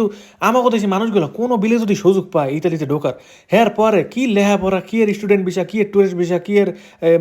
কিন্তু আমাকে দেশি মানুষগুলো, কোনো বিলে যদি সুযোগ পায়, ইতালিতে ঢোকার হ্যার পরে কি লেহাপড়া কি এর স্টুডেন্ট ভিসা কি এর টুরিস্ট ভিসা কি এর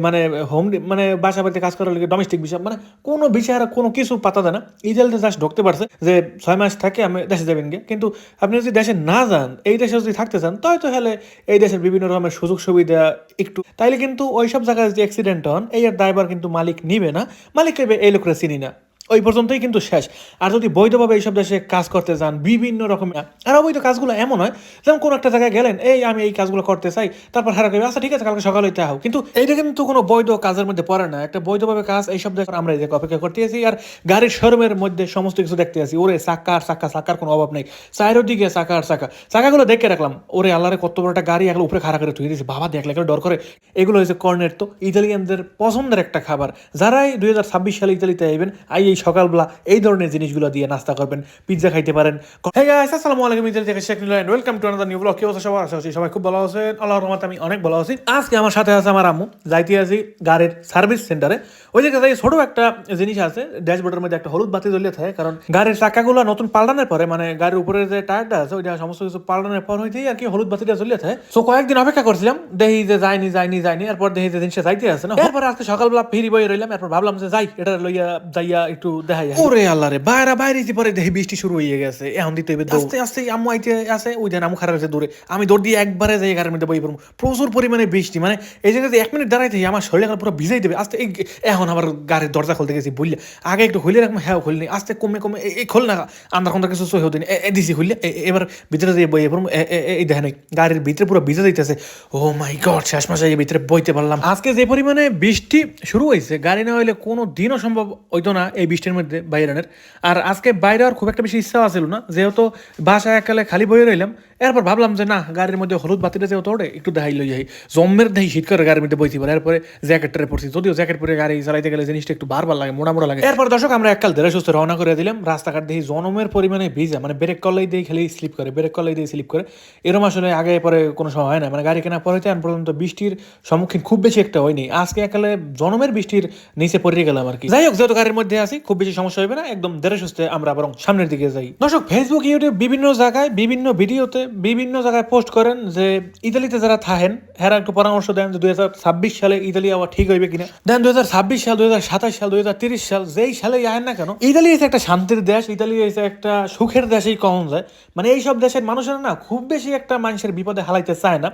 মানে হোম মানে বাসা বাড়িতে কাজ করার লাগে ডোমেস্টিক ভিসা মানে কোনো বিষয় আর কোনো কিছু পাতা দেয় না। ইতালিতে জাস্ট ঢুকতে পারছে যে ছয় মাস থাকে, আমি দেশে যাবেন গিয়ে। কিন্তু আপনি যদি দেশে না যান, এই দেশে যদি থাকতে চান তাই তো হলে এই দেশের বিভিন্ন রকমের সুযোগ সুবিধা একটু। তাইলে কিন্তু ওইসব জায়গায় যদি অ্যাক্সিডেন্ট হন, এই এর ড্রাইভার কিন্তু মালিক নিবে না, মালিক এই লোকরা চিনি না। ওই পর্যন্তই কিন্তু শেষ। আর যদি বৈধভাবে এইসব দেশে কাজ করতে যান, বিভিন্ন রকমের, আর অবৈধ কাজগুলো এমন হয়, যেমন কোনো একটা জায়গায় গেলেন, এই, আমি এই কাজগুলো করতে চাই। তারপর হারা করবে আচ্ছা ঠিক আছে, কালকে সকালে হইতে কিন্তু এইটা কিন্তু কোনো বৈধ কাজের মধ্যে পড়ে না। একটা বৈধভাবে কাজ, এইসব দেশে আমরা যে অপেক্ষা করতে আছি, আর গাড়ির শোরুমের মধ্যে সমস্ত কিছু দেখতে আছি। ওরে চাকা আর চাকা কোনো অভাব নেই। চায়ের দিকে চাকা আর চাকা চাকাগুলো দেখে রাখলাম, ওরে, আল্লাহরে, কত বড় একটা গাড়ি এগুলো উপরে খাড়া করে থুয়ে দিয়েছে। বাবা, দেখলে এগুলো ডর করে। এগুলো হয়েছে কর্নেট তো ইতালিয়ানদের পছন্দের একটা খাবার। যারাই দুই হাজার ছাব্বিশ সালে ইতালিতে আইবেন আই এই সকালবেলা এই ধরনের জিনিসগুলো দিয়ে নাস্তা করবেন পিৎজা খাইতে পারেন। Welcome to another new blog কি অবস্থা সবার? আশা করছি সবাই খুব ভালো আছেন। আমি অনেক ভালো আছি। আজকে আমার সাথে আছে আমার আম্মু। যাইতে আছি গাড়ির সার্ভিস সেন্টারে ওই ছোট একটা জিনিস আছে। ড্যাশবোর্ডের মধ্যে একটা হলুদ বাতি জ্বলিয়ে থাকে। কারণ গাড়ির চাকাগুলো নতুন পাল্টানোর পরে মানে গাড়ির উপরে যে টায়ারটা আছে, ওইটা সমস্ত কিছু পাল্টানোর পর হইতেই আর কি হলুদ বাতিটা জ্বলিয়ে থাকে। কয়েকদিন অপেক্ষা করছিলাম। দেখি যে যাইনি যাইনি যাইনি এরপর দেখি যে জিনিসটা যাইতে আছে না। এরপর আজকে সকালবেলা ফিরি বই রইলাম। এরপর ভাবলাম যে যাই, এটা লইয়া যাইয়া একটু দেখাই ওরে আল্লাহ রে বাইরে বাইরে যে পরে দেখি বৃষ্টি শুরু হয়ে গেছে এখন দিতে হবে আস্তে আস্তে আম্মু আইতে আছে ওই দেন আম্মু খারাপ আছে দূরে আমি দৌড় দিয়ে একবারে যাই গাড়ির মধ্যে বই পড়ব। প্রচুর পরিমাণে বৃষ্টি মানে এই জায়গাতে এক মিনিট দাঁড়াইতে আমার শরীর এখন পুরো ভিজাই দেবে। আস্তে এই এখন আবার গাড়ির দরজা খুলতে গেছি বললে আগে একটু খুলে রাখব হ্যাঁ খুলিনি। আস্তে কমে কমে এই- খোল না আন্দার কোনটা কিছু সহি হতেনি দিছি এ- এবার ভিতরে দিয়ে বই পড়ব। এই দেখেন এই গাড়ির ভিতরে পুরো ভিজে দিতেছে ও মাই গড শেষ মাসে এই ভিতরে বইতে পারলাম। আজকে যে পরিমাণে বৃষ্টি শুরু হয়েছে গাড়ি না হইলে কোনো দিনও সম্ভব হইতো না এই বৃষ্টির মধ্যে বাইরানের আর আজকে বাইরে আর খুব একটা বেশি ইচ্ছাও আছিল না। যেহেতু বাসায় একালে খালি বয়ে রইলাম এরপর ভাবলাম যে না, গাড়ির মধ্যে হলুদ বাতিটা যেহেতু ওঠে একটু দেখাই লই যাই জম্মের দেহি শীত করে গাড়ির মধ্যে বইতে পারে এরপরে জ্যাকেটটারে পড়ছি যদিও জ্যাকেট পরে গাড়ি চালাইতে গেলে জিনিসটা একটু বারবার লাগে, মোড়া মোড়া লাগে। এরপর দর্শক, আমরা এককাল ধীরে সুস্থ রওনা করে দিলাম। রাস্তাঘাট দেখি জনমের পরিমাণে ভিজা মানে ব্রেক করলেই দিয়ে খালি স্লিপ করে, ব্রেক করলেই দিয়ে স্লিপ করে। এরম আসলে আগে পরে কোনো সময় হয় না। মানে গাড়ি কেনা পরে আন পর্যন্ত বৃষ্টির সম্মুখীন খুব বেশি একটা হয়নি। আজকে একালে জনমের বৃষ্টির নিচে পড়ে গেলাম আর কি। যাই হোক, যেহেতু গাড়ির মধ্যে আছি, খুব বেশি সমস্যা হবে না। একদম ধীরে সুস্থে আমরা বরং সামনের দিকে যাই। দর্শক ফেসবুক ইউটিউব বিভিন্ন জায়গায় বিভিন্ন ভিডিওতে বিভিন্ন জায়গায় পোস্ট করেন যে ইতালিতে যারা থাকেন হ্যাঁ একটু পরামর্শ দেন যে দুই হাজার ছাব্বিশ সালে ইতালি আবার ঠিক হইবে কিনা। দেন দুই হাজার ছাব্বিশ সাল, দুই হাজার সাতাশ সাল, দুই সাল, যেই সালে আহেন না কেন, ইতালি হচ্ছে একটা শান্তির দেশ, ইতালি হচ্ছে একটা সুখের দেশেই কখন যায়। মানে এইসব দেশের মানুষেরা না খুব বেশি একটা মানুষের বিপদে হালাইতে চায় না।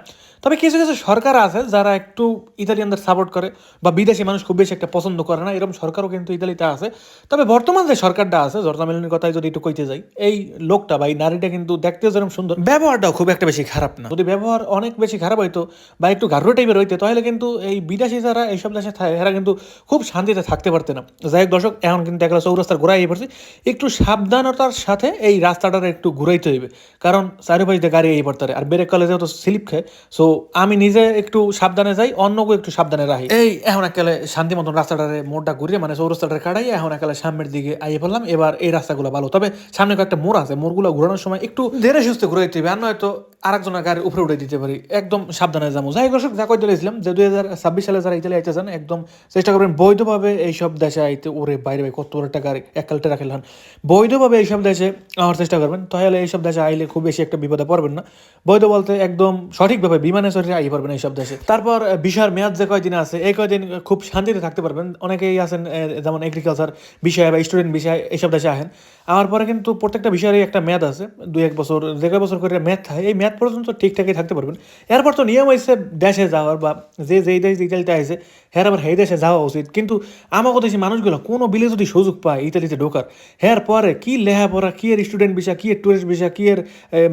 তবে কিছু কিছু সরকার আছে যারা একটু ইতালিয়ানদের সাপোর্ট করে, বা বিদেশি মানুষ খুব বেশি একটা পছন্দ করে না, এরকম সরকারও কিন্তু ইতালিতে আছে। তবে বর্তমান যে সরকারটা আছে জর্জা মেলনির কথায় যদি একটু কইতে যাই, এই লোকটা বা এই নারীটা কিন্তু দেখতেও যেরকম সুন্দর, ব্যবহারটাও খুব একটা বেশি খারাপ না। যদি ব্যবহার অনেক বেশি খারাপ হইতো বা একটু গাঢ় টাইপের হইতো, তাহলে কিন্তু এই বিদেশি যারা এইসব দেশে থাকে, এরা কিন্তু খুব শান্তিতে থাকতে পারতে না। যাই হোক দর্শক, এখন কিন্তু একটা চৌরাস্তার ঘোরাই পড়ছি। একটু সাবধানতার সাথে এই রাস্তাটার একটু ঘুরাইতে হইবে। কারণ চারিপাশ দিয়ে গাড়ি এই পড়তে আর ব্রেক কলেজেও তো স্লিপ খায় সো আমি নিজে একটু সাবধানে যাই অন্যকে একটু সাবধানে রাখি। এই এখন একালে শান্তি মতন রাস্তাটারে মোড়টা ঘুরিয়ে মানে চৌরাস্তাটারে কাটাই এখন একালে সামনের দিকে আইয়ে পড়লাম। এবার এই রাস্তাগুলো ভালো। তবে সামনে কয়েকটা মোড় আছে মোড়গুলো ঘোরানোর সময় একটু ধীরে ঘুরে দিতে হবে আর নয়তো আরেকজনের গাড়ির উপরে উঠে দিতে পারি। একদম সাবধানে যাব। যাই দর্শক যা কইতে দিয়েছিলাম যে দুই হাজার ছাব্বিশ সালে যারা ইতালি আইতে একদম চেষ্টা করবেন বৈধভাবে এইসব দেশে আইতে। ওরে বাইরে বাইরে কত একটা গাড়ি এক কালটা রাখলেন বৈধভাবে এইসব দেশে আমার চেষ্টা করবেন। তাহলে এইসব দেশে আইলে খুব বেশি একটা বিপদে পড়বেন না। বৈধ বলতে একদম সঠিকভাবে বিমানে চড়ে আই পারবেন এইসব দেশে। তারপর বিষয়ের মেয়াদ যে কয়দিন আছে, এই কয়দিন খুব শান্তিতে থাকতে পারবেন। অনেকেই আছেন যেমন এগ্রিকালচার বিষয় বা স্টুডেন্ট বিষয় এইসব দেশে আহেন। আমার পরে কিন্তু প্রত্যেকটা বিষয়েরই একটা মেয়াদ আছে। দুই এক বছর, যে কয় বছর করে মেয়াদ থাকে, এই মেয়াদ পর্যন্ত ঠিকঠাকই থাকতে পারবেন। এরপর তো নিয়ম হয়েছে দেশে যাওয়ার বা যে যেই দেশ ইতালিতে আছে হ্যাঁ আবার সেই দেশে যাওয়া উচিত। কিন্তু আমাকে দেশি মানুষগুলো কোনো বিলে যদি সুযোগ পায় ইতালিতে ঢোকার, হ্যার পরে কি লেহাপড়া কি এর স্টুডেন্ট ভিসা কি এর টুরিস্ট ভিসা কি এর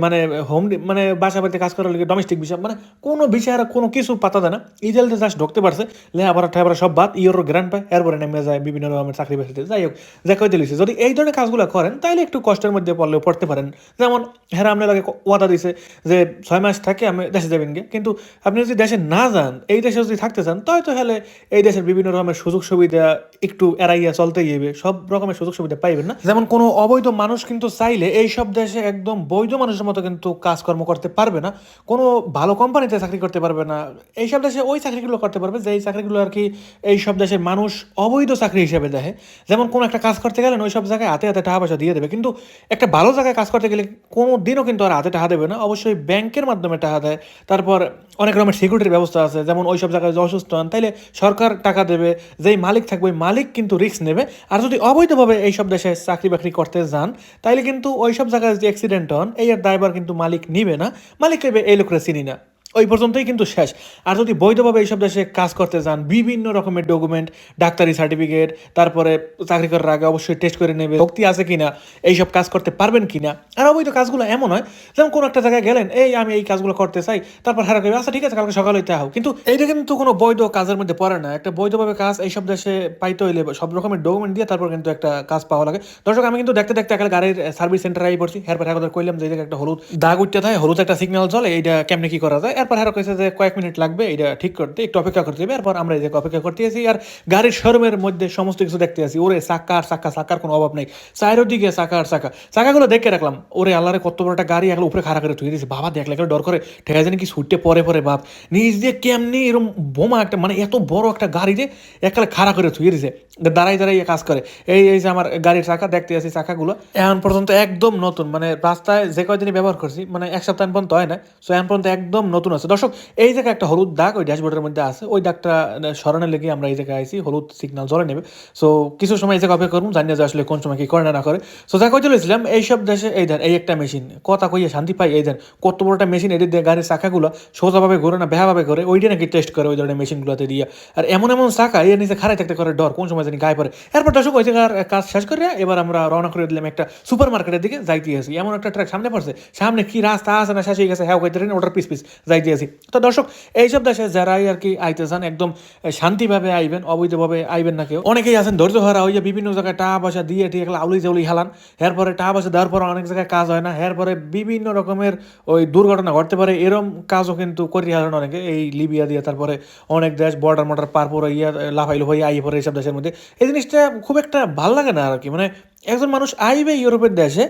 মানে হোম মানে বাসা বাড়িতে কাজ করার লাগে ডোমেস্টিক ভিসা মানে কোনো বিষয় আর কোনো কিছু পাতা দেয় না। ইতালিতে জাস্ট ঢুকতে পারছে লেহাপড়া ঠেহাপড়া সব বাদ ইয়োর গ্র্যান্ড পায়, এরপরে নেমে যায় বিভিন্ন রকমের চাকরি বাকরিতে। যাই হোক, যা কইতে যদি এই ধরনের কাজগুলো করেন তাহলে একটু কষ্টের মধ্যে পড়লেও পড়তে পারেন। যেমন হ্যাঁ আপনার লাগে ওয়াদা দিছে যে ছয় মাস থাকে, আমি দেশে যাবেন গিয়ে কিন্তু আপনি যদি দেশে না যান, এই দেশে যদি থাকতে চান, তাই তো হলে এই দেশের বিভিন্ন রকমের সুযোগ সুবিধা একটু এড়াইয়া চলতে গিয়ে সব রকমের সুযোগ সুবিধা পাইবেন না। যেমন কোনো অবৈধ মানুষ কিন্তু চাইলে এই সব দেশে একদম বৈধ মানুষের মতো কিন্তু কাজকর্ম করতে পারবে না। কোনো ভালো কোম্পানিতে চাকরি করতে পারবে না। এই সব দেশে ওই চাকরিগুলো করতে পারবে যেই চাকরিগুলো আর কি এই সব দেশের মানুষ অবৈধ চাকরি হিসেবে দেখে। যেমন কোনো একটা কাজ করতে গেলেন ওই সব জায়গায় হাতে হাতে টাকা পয়সা দিয়ে দেবে। কিন্তু একটা ভালো জায়গায় কাজ করতে গেলে কোনো দিনও কিন্তু আর হাতে টাকা দেবে না। অবশ্যই ব্যাংকের মাধ্যমে টাকা দেয়। তারপর অনেক রকমের সিকিউরিটির ব্যবস্থা আছে। যেমন ওই সব জায়গায় অসুস্থ হন, তাইলে সরকার টাকা দেবে, যেই মালিক থাকবে, ওই মালিক কিন্তু রিস্ক নেবে। আর যদি অবৈধভাবে এইসব দেশে চাকরি বাকরি করতে যান, তাইলে কিন্তু ওইসব জায়গায় যদি অ্যাক্সিডেন্ট হন, এই আর ড্রাইভার কিন্তু মালিক নিবে না। মালিক নেবে, এই লোকরা চিনি না। ওই পর্যন্তই কিন্তু শেষ। আর যদি বৈধভাবে এইসব দেশে কাজ করতে যান, বিভিন্ন রকমের ডকুমেন্ট ডাক্তারি সার্টিফিকেট তারপরে চাকরি করার আগে অবশ্যই টেস্ট করে নেবে শক্তি আছে কিনা, এইসব কাজ করতে পারবেন কিনা। আর অবৈধ কাজগুলো এমন হয়, যেমন কোনো একটা জায়গায় গেলেন, এই, আমি এই কাজগুলো করতে চাই। তারপর হারা করবে আচ্ছা ঠিক আছে, কালকে সকালে হইতে হোক। কিন্তু এইটা কিন্তু কোনো বৈধ কাজের মধ্যে পড়ে না। একটা বৈধভাবে কাজ এইসব দেশে পাইতে হইলে সব রকমের ডকুমেন্ট দিয়ে তারপর কিন্তু একটা কাজ পাওয়া লাগে। দর্শক, আমি কিন্তু দেখতে দেখতে একটা গাড়ির সার্ভিস সেন্টারে পড়ছি। হ্যাঁ কইলাম যে একটা হলুদ দাগ উঠতে থাকে, হলুদ একটা সিগন্যাল চলে এইটা কেমনে কি করা যায়? এরপর হ্যাঁ কইছে যে কয়েক মিনিট লাগবে এটা ঠিক করতে, একটু অপেক্ষা করতে হবে। এরপর আমরা জায়গায় অপেক্ষা করতে আছি, আর গাড়ির শোরুমের মধ্যে সমস্ত কিছু দেখতে আছি। ওরে, চাকা আর চাকা, চাকার কোনো অভাব নেই। চাইরো দিকে চাকা আর চাকা। চাকাগুলো দেখে রাখলাম। ওরে আল্লাহরে, কত বড় একটা গাড়ি একলা উপরে খাড়া করে থুয়ে দিয়েছে। বাবা, দেখলে একটা ডর করে। ঠেকা জানি কি ছুটতে পরে পরে, বাপ। নিজ দিয়ে কেমনি এরকম বোমা একটা মানে এত বড় একটা গাড়ি যে একলা খাড়া করে থুয়ে দিয়েছে। দাঁড়াই দাঁড়াই কাজ করে। এই এই যে আমার গাড়ির চাকা, দেখতে আছি চাকাগুলো। এখন পর্যন্ত একদম নতুন মানে রাস্তায় যে কয়দিনই ব্যবহার করছি মানে এক সপ্তাহ পর্যন্ত হয় না সো এখন পর্যন্ত একদম নতুন আছে। দর্শক, এই জায়গায় একটা হলুদ দাগ ওই ড্যাশবোর্ডের মধ্যে আছে। ওই দাগটা সরানোর লেগে আমরা এই জায়গায় আইছি। হলুদ সিগন্যাল জ্বলে নেবে। সো কিছু সময় এই জায়গায় অপেক্ষা করুন। জানিয়ে যে আসলে কোন সময় কি করে না করে। সো যা কই চলেছিলাম এইসব দেশে, এই দেন, এই একটা মেশিন কথা কইয়ে শান্তি পাই। এই দেন, কত বড় একটা মেশিন এটি দিয়ে গাড়ির চাকাগুলো সোজাভাবে ঘুরে না, বেহাভাবে করে ওইটা নাকি টেস্ট করে ওই ধরনের মেশিনগুলোতে দিয়ে। আর এমন এমন চাকা এর নিচে খারাই থাকতে করে ডর, কোন সময় জানি গায়ে পড়ে। এরপর দর্শক, ওই জায়গার কাজ শেষ করে এবার আমরা রওনা করে দিলাম একটা সুপার মার্কেটের দিকে যাইতে আসি। এমন একটা ট্রাক সামনে পড়ছে। সামনে কি রাস্তা আছে না শেষ হয়ে গেছে হ্যাঁ কইতে ওটার পিস পিস। যাইতে আছি। তো দর্শক, এইসব দেশে যারাই আর কি আইতে চান, একদম শান্তিভাবে আইবেন, অবৈধভাবে আইবেন না কেউ। অনেকেই আছেন ধৈর্য হারা হইয়া বিভিন্ন জায়গায় টাকা পয়সা দিয়ে ঠিক আউলি জাউলি হেলান এরপরে টাকা পয়সা দেওয়ার পরে অনেক জায়গায় কাজ হয় না। এরপরে বিভিন্ন রকমের ওই দুর্ঘটনা ঘটতে পারে, এরম কাজও কিন্তু করি হারান অনেকে। এই লিবিয়া দিয়ে, তারপরে অনেক দেশ বর্ডার মর্ডার পার পরে ইয়া, লাফাইলো হয়ে আইয়ে পরে এইসব দেশের মধ্যে। এই জিনিসটা খুব একটা ভালো লাগে না আর কি। মানে একজন মানুষ আইবে ইউরোপের দেশে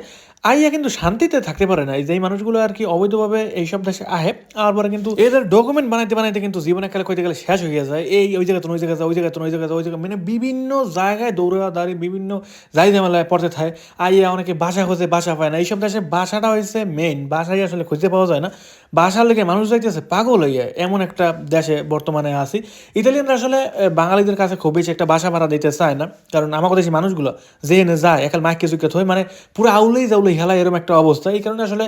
আইয়া কিন্তু শান্তিতে থাকতে পারে না। এই যে মানুষগুলো আর কি অবৈধভাবে এইসব দেশে আহে, আর পরে কিন্তু এদের ডকুমেন্ট বানাইতে বানাইতে কিন্তু জীবনে কালে কইতে গেলে শেষ হয়ে যায়। এই ওই জায়গায় ওই জায়গায় ওই জায়গায় ওই জায়গায় ওই জায়গায় মানে বিভিন্ন জায়গায় দৌড়া দাঁড়িয়ে বিভিন্ন যাই ঝামেলায় পড়তে থাকে। আইয়া অনেকে বাসা খোঁজে, বাসা পায় না। এইসব দেশে বাসাটা হয়েছে মেইন বাসাই আসলে খুঁজে পাওয়া যায় না। বাসার লেগে মানুষ যাইতেছে পাগল হইয়া এমন একটা দেশে বর্তমানে আছি। ইতালিয়ানরা আসলে বাঙালিদের কাছে খুব বেশি একটা বাসা ভাড়া দিতে চায় না। কারণ আমাকে দেশি মানুষগুলো যেখানে যায়, একাল মাইকে চুকে থই মানে পুরো আউলেই জাউলেই হেলা এরকম একটা অবস্থা। এই কারণে আসলে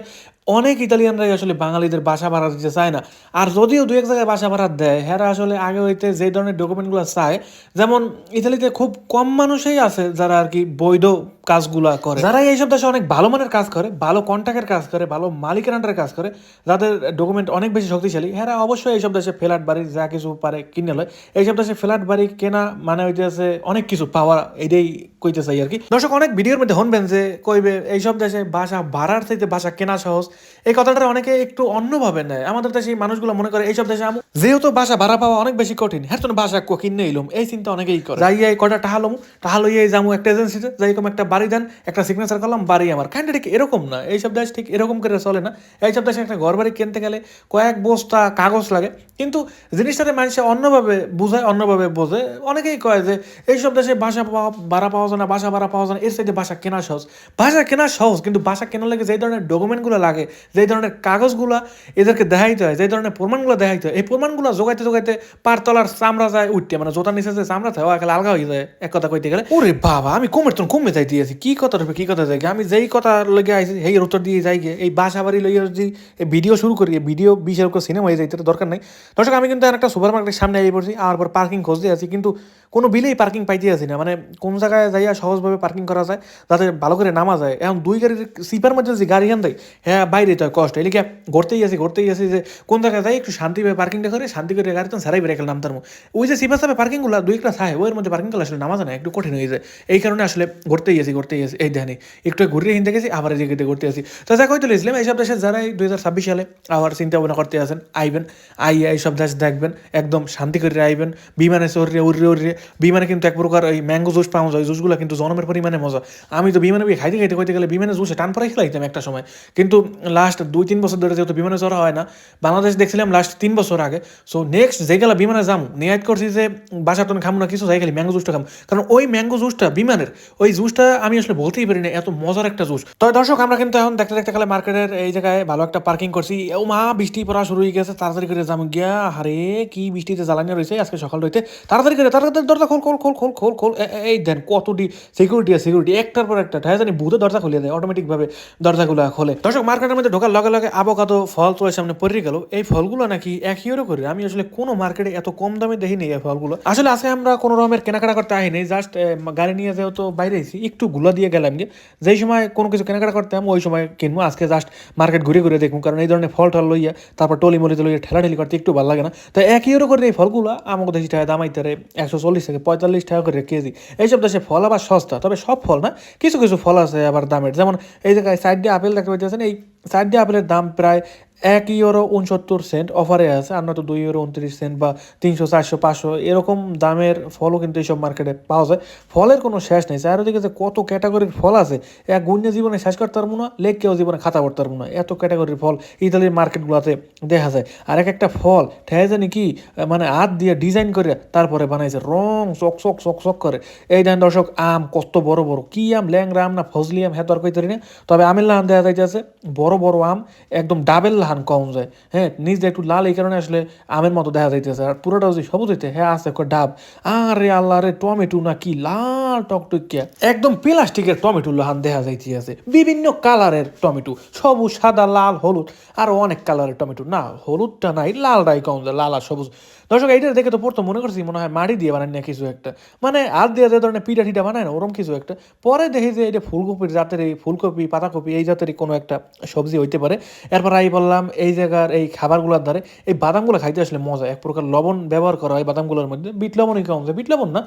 অনেক ইতালিয়ানরাই আসলে বাঙালিদের বাসা ভাড়া দিতে চায় না। আর যদিও দু এক জায়গায় বাসা ভাড়া দেয়, হেরা আসলে আগে হইতে যে ধরনের ডকুমেন্টগুলো চায়, যেমন ইতালিতে খুব কম মানুষই আছে যারা আর কি বৈধ কাজগুলা করে। যারা এইসব দেশে অনেক ভালো মানের কাজ করে ভালো কন্ট্যাক্টের কাজ করে ভালো মালিকের আন্ডারে কাজ করে যাদের ডকুমেন্ট অনেক বেশি শক্তিশালী হ্যাঁ অবশ্যই এইসব দেশে ফ্ল্যাট বাড়ি যা কিছু পারে কিনে লয়। এইসব দেশে ফ্ল্যাট বাড়ি কেনা মানে হইতেছে অনেক কিছু পাওয়া এটাই কইতে চাই আর কি। দর্শক অনেক ভিডিওর মধ্যে হনবেন যে কইবে এইসব দেশে বাসা ভাড়ার চাইতে বাসা কেনা সহজ। এই কথাটা অনেকে একটু অন্যভাবে নেয়। আমাদের দেশে মানুষগুলো মনে করে এইসব দেশে আমু যেহেতু বাসা ভাড়া পাওয়া অনেক বেশি কঠিন হ্যাঁ তো বাসা কিনে এলুম এই চিন্তা অনেকেই করে। যাই কটা টাহালম টাহালো এই যাব একটা এজেন্সিতে যাই কম একটা বাড়ি দেন, একটা সিগনেচার করলাম, বাড়ি আমার। কাইন্ডা ঠিক এরকম না। এইসব দেশ ঠিক এরকম করে চলে না। এইসব দেশে একটা ঘর বাড়ি কিনতে গেলে কয়েক বস্তা কাগজ লাগে। কিন্তু জিনিসটাতে মানুষে অন্যভাবে বুঝায়, অন্যভাবে বোঝে। অনেকেই কয় যে এইসব দেশে বাসা পাওয়া ভাড়া পাওয়া যায় না, বাসা ভাড়া পাওয়া যায় না। এর সাথে বাসা কেনা সহজ। বাসা কেনা সহজ, কিন্তু বাসা কেনার লাগে যেই ধরনের ডকুমেন্টগুলো লাগে, যেই ধরনের কাগজগুলো এদেরকে দেখাইতে হয় যে ধরনের প্রমাণগুলো দেখাইতে হয়, এই প্রমাণগুলো জোগাইতে জোগাইতে পারতলার চামড়া যায় উঠতে। মানে জোতার নিচে যে চামড়া থাকে একালে আলগা হয়ে যায়, এক কথা কইতে গেলে। ওরে বাবা, আমি কমের তখন কমে যাই দিয়েছি কি কথা রূপে কি কথা যাই আমি যেই কথা লগে আইছি সেই উত্তর দিয়ে যাই গিয়ে এই বাসা বাড়ি লইয়া যদি ভিডিও শুরু করি ভিডিও বিশের করে সিনেমা হয়ে যাইতে দরকার নাই। দর্শক, আমি কিন্তু একটা সুপার মার্কেটের সামনে আই পড়ছি, আর পর পার্কিং দিয়ে আছি কিন্তু কোনো বিলেই পার্কিং পাইতে আসি না। মানে কোন জায়গায় যাইয়া সহজভাবে পার্কিং করা যায়, যাতে ভালো করে নামা যায়। এখন দুই গাড়ির সিপার মধ্যে যে গাড়ি আন দেয় হ্যাঁ বাইরে তো কষ্ট। এলিকে ঘুরতেই আসি ঘুরতেই আসি যে কোন জায়গায় যাই, একটু শান্তিভাবে পার্কিংটা করে, শান্তি করে গাড়ি তো সারাই বেড়ে নামতার ওই যে সিপার সাপে পার্কিংগুলো দুই একটা থাকে ওর মধ্যে পার্কিং করলে আসলে নামা যায় না, একটু কঠিন হয়ে যায়। এই কারণে আসলে ঘুরতেই আসি করতে গেছি এই দেখেনি, একটু ঘুরে হিনতে গেছি, আবার জায়গাতে ঘুরতে আসি। তো যা কইতে ইসলাম এইসব দেশে যারা দুই হাজার ছাব্বিশ সালে আবার চিন্তা ভাবনা করতে আসেন, আইবেন, আইয়া এইসব দেশ দেখবেন, একদম শান্তি করে আইবেন, বিমানে চড়িয়ে, উড়িয়ে উড়িয়ে। বিমানে কিন্তু এক প্রকার ওই ম্যাঙ্গো জুস পাওয়া যায়, জুসগুলো কিন্তু জনমের পরিমাণে মজা। আমি তো বিমানে গিয়ে খাইতে খাইতে কইতে গেলে বিমানে জুসে টান পরে খেলাইতাম একটা সময়। কিন্তু লাস্ট দুই, তিন বছর ধরে যেহেতু বিমানে চড়া হয় না, বাংলাদেশ দেখছিলাম লাস্ট তিন বছর আগে। সো নেক্সট যে গেলা বিমানে যাম, নিয়াত করছি যে বাসার তো খাম না, কিছু যাই খালি ম্যাঙ্গো জুসটা খাম। কারণ ওই ম্যাঙ্গো জুসটা বিমানের, ওই জুসটা আমি আসলে বলতেই পারি না, এত মজার একটা জুস। তবে দর্শক, আমরা কিন্তু এখন দেখতে দেখতে গেলে মার্কেটের এই জায়গায় ভালো একটা পার্কিং করছি। ও মা, বৃষ্টি পড়া শুরু হয়ে গেছে, তাড়াতাড়ি করে যাম গিয়া। হারে কি বৃষ্টিতে জ্বালানি রয়েছে আজকে সকাল রইতে তাড়াতাড়ি করে, তাড়াতাড়ি দরজা খোল খোল খোল খোল খোল খোল এই দেন কতটি সিকিউরিটি আছে সিকিউরিটি একটার পর একটা ঠাই জানি ভূতে দরজা খুলে দেয় অটোমেটিক ভাবে দরজাগুলো খোলে। দর্শক মার্কেটের মধ্যে ঢোকার লগে লগে আবোকাতো ফল চোখের সামনে পড়ে গেল। এই ফলগুলো নাকি এক ইউরো করে আমি আসলে কোনো মার্কেটে এত কম দামে দেখিনি এই ফলগুলো। আসলে আজকে আমরা কোনো রকমের কেনাকাটা করতে আহিনি জাস্ট গাড়ি নিয়ে যেহেতু বাইরে এসেছি একটু গুলা দিয়ে গেলাম গিয়ে। যেই সময় কোনো কিছু কেনাকাটা করতাম, ওই সময় কিনবো। আজকে জাস্ট মার্কেট ঘুরে ঘুরে দেখব, কারণ এই ধরনের ফল টল লইয়া, তারপর টলি মলিতে লইয়া ঠেলাঠেলি করতে একটু ভালো লাগে না। তো এক ইউরো করে এই ফলগুলো, আমাকে দেশি টাকা দামাইতে একশো চল্লিশ থেকে পঁয়তাল্লিশ টাকা করে কেজি। এইসব দেশে ফল আবার সস্তা, তবে সব ফল না, কিছু কিছু ফল আছে আবার দামের। যেমন এই জায়গায় সাইড দিয়ে আপেল দেখতে পাচ্ছেন এই সাইড দিয়ে আপেলের দাম প্রায় এক ইউরো উনসত্তর সেন্ট অফারে আছে, আর নয়তো দুই ইউরো উনত্রিশ সেন্ট বা তিনশো, চারশো, পাঁচশো, এরকম দামের ফলও কিন্তু এইসব মার্কেটে পাওয়া যায়। ফলের কোনো শেষ নেই, চারিদিকে যে কত ক্যাটাগরির ফল আছে, এক গুণ্য জীবনে শেষ করতে পারব না লেখ কেউ জীবনে খাতা করতে পারব না, এত ক্যাটাগরির ফল ইতালির মার্কেটগুলোতে দেখা যায়। আর এক একটা ফল, ঠেয়ে জানি কি মানে হাত দিয়ে ডিজাইন করে তারপরে বানাইছে, রং চক চক চক চক করে। এই দেন দর্শক, আম কত বড় বড়, কি আম ল্যাংরা আম না ফজলি আম হ্যাঁ কইতে না। তবে আমের লাহান দেখা যাইতেছে, বড় বড় আম, একদম ডাবেল লাহান কম যায়। হ্যাঁ নিজ একটু লাল এই কারণে আসলে আমের মতো দেখা যাইতেছে। আর পুরোটা যদি সবুজ হইতে হ্যাঁ আছে একটা ডাব। আরে আল্লাহ রে, টমেটো না কি লাল টকটকিয়া। একদম প্লাস্টিকের টমেটো লোহান দেখা যাইতেছে। বিভিন্ন কালারের টমেটো, সবুজ, সাদা, লাল, হলুদ। আর অনেক কালারের টমেটো। না, হলুদটা নাই, লালটাই কম যায়, লাল আর সবুজ। দর্শক, এইটা দেখে তো পড়তো মনে করছি মনে হয় মাটি দিয়ে বানায় না কিছু একটা। মানে আর দিয়ে যে ধরনের পিঠা টিটা বানায় না, ওরম কিছু একটা। পরে দেখি যে এটা ফুলকপির জাতের এই ফুলকপি, পাতাকপি, এই জাতেরই কোনো একটা সবজি হইতে পারে। এরপর আমি বললাম, এই জায়গার এই খাবারগুলোর ধারে এই বাদামগুলো খাইতে আসলে মজা। এক প্রকার লবণ ব্যবহার করা হয় বাদামগুলোর মধ্যে। বিট লবণই কম যায় বিট লবণ না।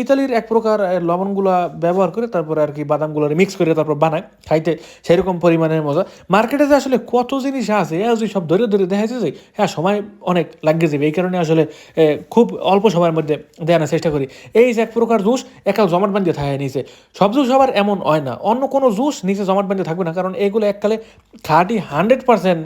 ইতালির এক প্রকার লবণগুলো ব্যবহার করে তারপরে আর কি বাদামগুলো মিক্স করে তারপর বানায়। খাইতে সেরকম পরিমাণের মজা। মার্কেটে যে আসলে কত জিনিস আছে সব ধরে ধরে দেখা যাচ্ছে যে হ্যাঁ সময় অনেক লাগিয়ে যাবে। এই কারণে আসলে খুব অল্প সময়ের মধ্যে দেওয়ার চেষ্টা করি। এই যে এক প্রকার জুস একাল জমাট বান্ধিয়ে থাকে নিচে। সব জুস আবার এমন হয় না। অন্য কোনো জুস নিচে জমাট বান্ধিয়ে থাকবে না, কারণ এগুলো এককালে খাঁটি হান্ড্রেড পার্সেন্ট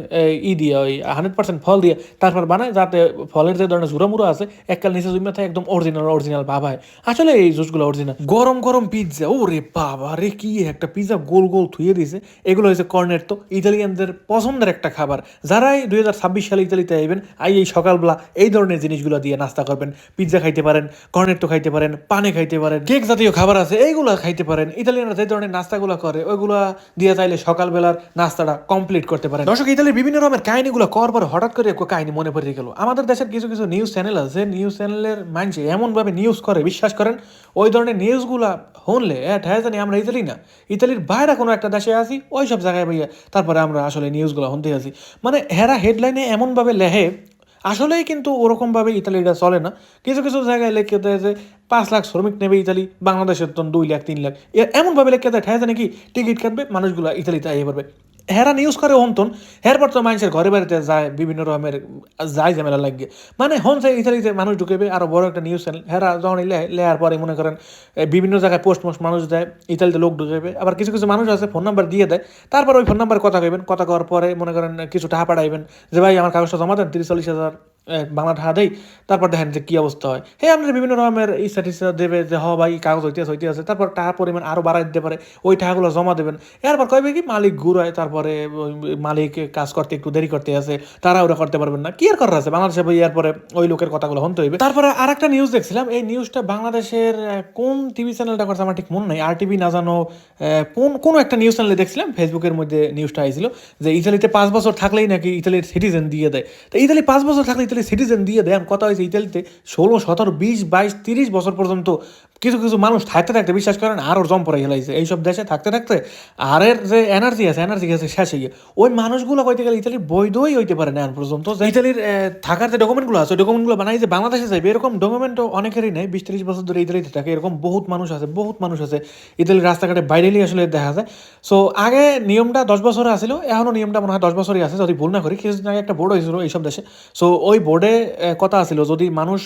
ই দিয়ে, ওই হান্ড্রেড পার্সেন্ট ফল দিয়ে তারপর বানায়, যাতে ফলের যে ধরনের জুড়ামুড়ো আছে, এককাল নিচে জমে থাকে, একদম অরিজিনাল অরিজিনাল ভাব হয়। আসলে এই জুসগুলো অরিজিনাল গরম গরম পিৎজা ও রে বাবা রে, কি একটা পিৎজা গোল গোল থুয়ে দিয়েছে। এগুলো হয়েছে কর্নেট তো, ইতালিয়ানদের পছন্দের একটা খাবার। যারাই দুই হাজার ছাব্বিশ সালে ইতালিতে আইবেন, আই এই সকালবেলা এই ধরনের জিনিসগুলো দিয়ে নাস্তা করবেন পিৎজা খাইতে পারেন কর্নেট খাইতে পারেন, পানে খাইতে পারেন কেক জাতীয় খাবার আছে, এইগুলো খাইতে পারেন। ইতালিয়ানরা যে ধরনের নাস্তাগুলো করে, ওইগুলো দিয়ে চাইলে সকালবেলার নাস্তাটা কমপ্লিট করতে পারেন। দর্শক, ইতালির বিভিন্ন রকমের কাহিনীগুলো করার পর হঠাৎ করে কাহিনী মনে পড়ে গেল। আমাদের দেশের কিছু কিছু নিউজ চ্যানেল আছে নিউজ চ্যানেলের মানুষ এমনভাবে নিউজ করে, বিশ্বাস করেন, ওই ধরনের নিউজগুলা শুনলে হ্যাঁ জানি আমরা ইতালি না। ইতালির বাইরে কোনো একটা দেশে আসি ওই সব জায়গায় ভাইয়া তারপরে আমরা আসলে নিউজগুলো শুনতে আসি মানে হেরা হেডলাইনে এমনভাবে লেহে আসলেই কিন্তু ওরকমভাবে ইতালিটা চলে না। কিছু কিছু জায়গায় লেখে দেয় যে পাঁচ লাখ শ্রমিক নেবে ইতালি, বাংলাদেশের তো দুই লাখ, তিন লাখ। এমনভাবে লেখে দেয় ঠেয়াতে নাকি? টিকিট কাটবে, মানুষগুলো ইতালিতে আইয়ে পারবে হেরা নিউজ করে হন্তন এরপর তো মানুষের ঘরে বাড়িতে যায়, বিভিন্ন রকমের যায় ঝামেলা লাগে। মানে হন সে ইতালিতে মানুষ ঢুকেবে আরও বড় একটা নিউজ চ্যানেল হেরা যখন লেয়ার পরে মনে করেন বিভিন্ন জায়গায় পোস্ট মোস্ট মানুষ দেয়, ইতালিতে লোক ঢুকেবে। আবার কিছু কিছু মানুষ আছে ফোন নাম্বার দিয়ে দেয়। তারপর ওই ফোন নাম্বার কথা কইবেন, কথা কওয়ার পরে মনে করেন, কিছু টাকা পাঠাইবেন, যে ভাই আমার কাগজটা জমা দেন, তিরিশ, চল্লিশ হাজার। এ, বাংলা টাকা দেই তারপর দেখেন যে কি অবস্থা হয়। হ্যাঁ আপনার বিভিন্ন রকমের স্ট্যাটিস্টিক দেবে যে হ ভাই কাগজ আছে হইতে আছে তারপর টাকার পরিমাণ আরও বাড়াই দিতে পারে ওই টাকাগুলো জমা দেবেন। এরপর কইবে কি মালিক ঘুরায় তারপরে মালিক কাজ করতে একটু দেরি করতে আছে তারা ওরা করতে পারবেন না কি আর করার আছে? বাংলাদেশে বই এরপরে ওই লোকের কথাগুলো হতে হইবে। তারপরে আর একটা নিউজ দেখছিলাম এই নিউজটা বাংলাদেশের কোন টিভি চ্যানেলটা করছে আমার ঠিক মনে নাই আর টিভি না জানো কোন কোন একটা নিউজ চ্যানেলে দেখছিলাম ফেসবুকের মধ্যে নিউজটা আইছিল যে ইতালিতে পাঁচ বছর থাকলেই নাকি ইতালির সিটিজেন দিয়ে দেয়। তো ইতালি পাঁচ বছর থাকলে ইতালি সিটিজেন দিয়ে দেয় কথা হয়েছে ইতালিতে ষোলো সতেরো বিশ বাইশ তিরিশ বছর পর্যন্ত কিছু কিছু মানুষ থাকতে থাকতে বিশ্বাস করেন আর ওর জম পড়ে গেলাইছে এইসব দেশে থাকতে থাকতে আরের যে এনার্জি আছে এনার্জি আছে শেষে গিয়ে। ওই মানুষগুলো কইতে গেলে ইতালির বৈধই হইতে পারে না পর্যন্ত। যে ইতালির থাকার যে ডকুমেন্টগুলো আছে ডকুমেন্টগুলো বানাই যে বাংলাদেশে যাইবে, এরকম ডকুমেন্টও অনেকেরই নেই। বিশ ত্রিশ বছর ধরে ইতালিতে থাকে, এরকম বহুত মানুষ আছে, বহুত মানুষ আছে। ইতালির রাস্তাঘাটে বাইরেলি আসলে দেখা যায়। সো আগে নিয়মটা দশ বছরে আসছিল এখনও নিয়মটা মনে হয় দশ বছরই আছে, যদি ভুল না করি। কিছুদিন আগে একটা বোর্ড হয়েছিল এইসব দেশে। সো ওই বোর্ডে কথা আছিল, যদি মানুষ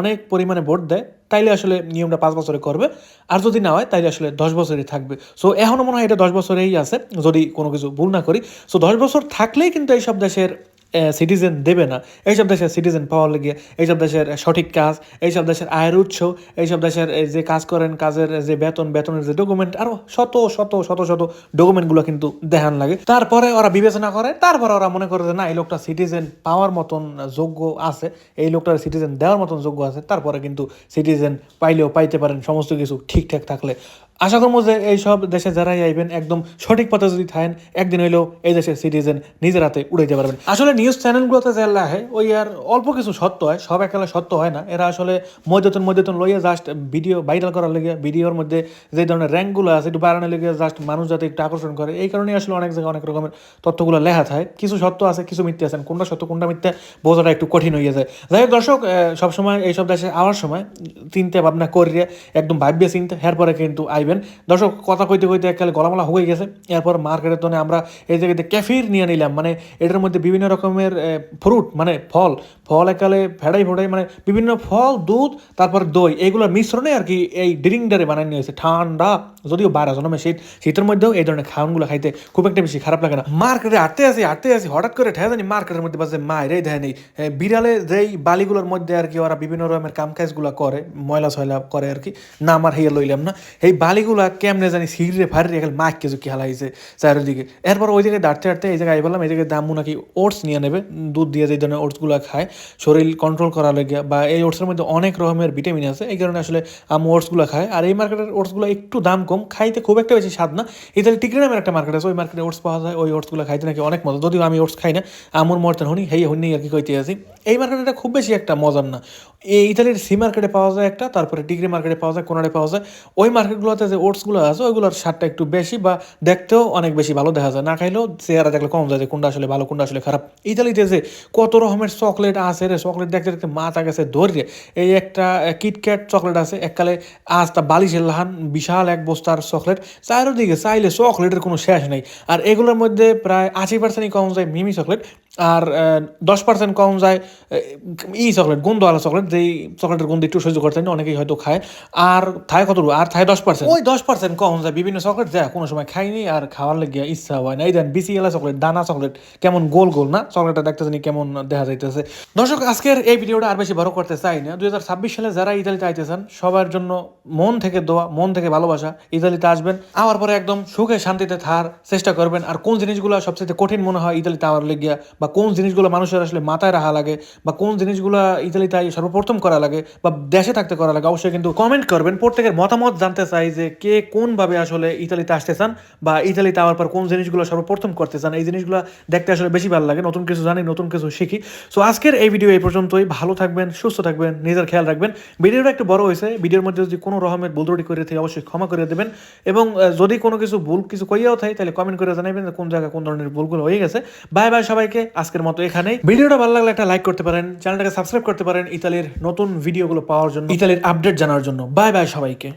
অনেক পরিমাণে ভোট দেয় তাইলে আসলে নিয়মটা পাঁচ বছরে করবে। আর যদি না হয়, তাইলে আসলে দশ বছরই থাকবে। সো এখনও মনে হয় এটা দশ বছরেই আছে, যদি কোনো কিছু ভুল না করি। সো দশ বছর থাকলেই কিন্তু এইসব দেশের সিটিজেন দেবে না। এইসব দেশের সিটিজেন পাওয়ার লেগে এইসব দেশের সঠিক কাজ, এইসব দেশের আয়ের উৎস, এইসব দেশের যে কাজ করেন, কাজের যে বেতন, বেতনের যে ডকুমেন্ট আরও শত শত শত শত ডকুমেন্টগুলো কিন্তু দেখান লাগে। তারপরে ওরা বিবেচনা করে, তারপরে ওরা মনে করে যে, না, এই লোকটা সিটিজেন পাওয়ার মতন যোগ্য আছে, এই লোকটার সিটিজেন দেওয়ার মতন যোগ্য আছে। তারপরে কিন্তু সিটিজেন পাইলেও পাইতে পারেন, সমস্ত কিছু ঠিকঠাক থাকলে। আশা করব যে এইসব দেশে যারাই আইবেন, একদম সঠিক পথে যদি থাকেন, একদিন হইলেও এই দেশের সিটিজেন নিজের হাতে উড়াইতে পারবেন। আসলে নিউজ চ্যানেলগুলোতে যে লেখে ওই আর অল্প কিছু সত্য হয়, সব একেলা সত্য হয় না। এরা আসলে মধ্যতন মধ্যতন লইয়া জাস্ট ভিডিও ভাইরাল করার লেগে ভিডিওর মধ্যে যে ধরনের র্যাঙ্কগুলো আছে, একটু বাড়ানোর লেগে জাস্ট মানুষ যাতে একটু আকর্ষণ করে, এই কারণেই আসলে অনেক জায়গায় অনেক রকমের তথ্যগুলো লেখা থাকে। কিছু সত্য আছে, কিছু মিথ্যে আছে, কোনটা সত্য, কোনটা মিথ্যে বোঝাটা একটু কঠিন হয়ে যায়। যাই হোক দর্শক সবসময় এইসব দেশে আওয়ার সময়, চিন্তা ভাবনা করিয়ে, একদম ভাববে চিন্তা, এরপরে কিন্তু আইবেন দর্শক, কথা কইতে কইতে এককালে গলামালা হয়ে গেছে। এরপর মার্কেটের তো আমরা এই জায়গাতে ক্যাফির নিয়ে নিলাম। মানে এটার মধ্যে বিভিন্ন রকমের ফ্রুট মানে ফল। ফল একালে ফেড়াই ফোড়াই মানে বিভিন্ন ফল, দুধ, তারপর দই। এইগুলোর মিশ্রণে আর কি এই ড্রিঙ্কটারে বানাই নিয়ে হয়েছে ঠান্ডা, যদিও বারো জন্মে শীত, শীতের মধ্যেও এই ধরনের খাওয়ানগুলো খাইতে খুব একটা বেশি খারাপ লাগে না। মার্কেটে হাঁটতে আসি হাঁটতে আসি, হঠাৎ করে ঠেয়া জানি মার্কেটের মধ্যে বাজে এই দেয় নেই। বিড়ালে যেই বালিগুলোর মধ্যে আর কি ওরা বিভিন্ন রকমের কাম কাজগুলো করে ময়লা সয়লা করে আর কি, না আমার হেয়ে লইলাম না। এই বালিগুলা কেমনে জানি সিঁড়ে ফাড়ে এখানে মাছ কিছু কি হালাইছে চারিদিকে। এরপর ওই জায়গায় দাঁড়তে দাঁড়তে এই জায়গায় বললাম, এই জায়গায় দামু নাকি ওটস নিয়ে নেবে, দুধ দিয়ে যে ধরনের ওটসগুলো খায়, শরীর কন্ট্রোল করার লেগে বা এই ওটসের মধ্যে অনেক রকমের ভিটামিন আছে, এই কারণে আসলে আম ওটসগুলো খায়। আর এই মার্কেটের ওটসগুলো একটু দাম কম, খাইতে খুব একটা বেশি স্বাদ না। ইতালি টিকরি নামের একটা মার্কেট আছে, ওই মার্কেটে ওটস পাওয়া যায়, ওই ওটসগুলো খাইতে নাকি অনেক মজা। যদিও আমি ওটস খাই না আমুর মর্তেন হনি, হেই হনি আর কি কইতে আছি। এই মার্কেটটা খুব বেশি একটা মজার না। এই ইতালির সি মার্কেটে পাওয়া যায় একটা, তারপরে ডিগ্রি মার্কেটে পাওয়া যায় কোনারে পাওয়া যায়। ওই মার্কেটগুলোতে যে ওটসগুলো আছে, ওইগুলোর স্বাদটা একটু বেশি বা দেখতেও অনেক বেশি ভালো দেখা যায়। না খাইলেও চেহারা দেখলে কম যায় যে কোনটা আসলে ভালো, কোনটা আসলে খারাপ। ইতালিতে যে কত রকমের চকলেট আছে রে, চকলেট দেখতে দেখতে মাথা গেছে ধরে এই একটা কিটক্যাট চকলেট আছে, এককালে আজ তা বালিশের লাহান, বিশাল এক বস্তার চকলেট। চারিদিকে চাইলে চকলেটের কোনো শেষ নেই। আর এগুলোর মধ্যে প্রায় আশি পার্সেন্টই কম যায় মিমি চকলেট, আর দশ পার্সেন্ট কম যায় ই চকলেট গন্ধওয়ালা চকলেট যেই চকলেটের গন্ধ একটু সহ্য করতে না অনেকেই হয়তো খায়। আর থায় কত আর থায় দশ পার্সেন্ট ওই দশ পার্সেন্ট কম যায় বিভিন্ন চকলেট যা কোনো সময় খাইনি, আর খাওয়ার লেগে ইচ্ছা হয় না। এই দেন বিসি এলা চকলেট, দানা চকলেট, কেমন গোল গোল না? চকলেটটা দেখতে জানি কেমন দেখা যাইতেছে। দর্শক, আজকের এই ভিডিওটা আর বেশি বড় করতে চাই না। দুই হাজার ছাব্বিশ সালে যারা ইতালিতে আইতেছেন, সবার জন্য মন থেকে দোয়া, মন থেকে ভালোবাসা ইতালিতে আসবেন। আওয়ার পরে একদম সুখে শান্তিতে থার চেষ্টা করবেন। আর কোন জিনিসগুলো সবচেয়ে কঠিন মনে হয় ইতালিতে আওয়ার লেগিয়া, বা কোন জিনিসগুলো মানুষের আসলে মাথায় রাখা লাগে, বা কোন জিনিসগুলো ইতালিতে আই সর্বপ্রথম করা লাগে বা দেশে থাকতে করা লাগে, অবশ্যই কিন্তু কমেন্ট করবেন। প্রত্যেকের মতামত জানতে চাই যে কে কোনভাবে আসলে ইতালিতে আসতে চান বা ইতালিতে আওয়ার পর কোন জিনিসগুলো সর্বপ্রথম করতে চান। এই জিনিসগুলো দেখতে আসলে বেশি ভালো লাগে, নতুন কিছু জানি, নতুন কিছু শিখি। সো আজকের এই ভিডিও এই পর্যন্তই। ভালো থাকবেন, সুস্থ থাকবেন, নিজের খেয়াল রাখবেন। ভিডিওটা একটু বড় হয়েছে, ভিডিওর মধ্যে যদি কোনো রকমের ত্রুটি করে থাকে, অবশ্যই ক্ষমা করে দেবেন। এবং যদি কোনো কিছু ভুল কিছু কইয়াও থাকে, তাহলে কমেন্ট করে জানাবেন কোন জায়গায় কোন ধরনের ভুলগুলো হয়ে গেছে। বাই বাই সবাইকে। আজকের মতো এখানেই। ভিডিওটা ভালো লাগলে একটা লাইক করতে পারেন, চ্যানেলটাকে সাবস্ক্রাইব করতে পারেন। ইতালির নতুন ভিডিওগুলো পাওয়ার জন্য। ইতালির আপডেট জানার জন্য। বাই বাই সবাইকে।